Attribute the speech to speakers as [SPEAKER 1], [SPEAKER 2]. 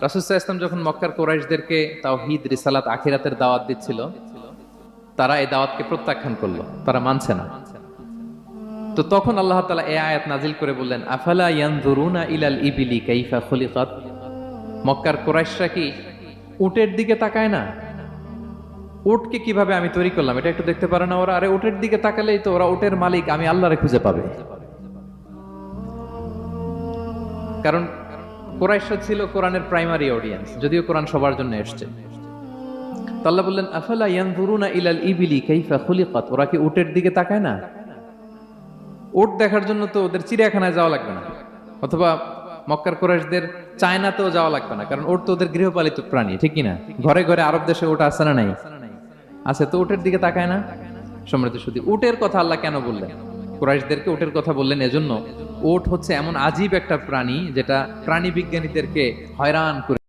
[SPEAKER 1] রাসুসাহ যখন মক্কার কোরাইশদেরকে তাও হিদ রিসালাত, আখিরাতের দাওয়াত দিচ্ছিল, তারা এই দাওয়াতকে প্রত্যাখ্যান করল। তারা মানছে না। তো তখন আল্লাহ তালা এ আয়াত নাজিল করে বললেন, আফালা ইলাল ইবিলি কাইফা খুলিকাত? মক্কার কোরাইশরা কি উটের দিকে তাকায় না? উটকে কীভাবে আমি তৈরি করলাম? এটা একটু দেখতে পারে না ওরা। আরে, উটের দিকে তাকালেই তো ওরা উটের মালিক, আমি আল্লাহরে খুঁজে পাবে। কারণ কোরাইশরা ছিল কোরআনের প্রাইমারি অডিয়েন্স যদিও কোরআন সবার জন্য এসছে। তো আল্লাহ বললেন, আফালা ইয়ানজুরুনা ইলাল ইবিলি কাইফা খুলিকাত? ওরা কি উটের দিকে তাকায় না? উট দেখার জন্য তো ওদের চিড়িয়াখানায় যাওয়া লাগবে না। অথবা মক্কার কোরাইশদের চায়নাতেও যাওয়া লাগবে না, কারণ ওট তো ওদের গৃহপালিত প্রাণী, ঠিক না? ঘরে ঘরে আরব দেশে ওটা আছে না নাই? আছে, তো উটের দিকে তাকায় না? সমৃদ্ধ শুধু উটের কথা আল্লাহ কেন বললেন? কুরাইশদেরকে ওটের কথা বললেন এজন্য। ওট হচ্ছে এমন আজীব একটা প্রাণী যেটা প্রাণী বিজ্ঞানীদেরকে হয়রান করে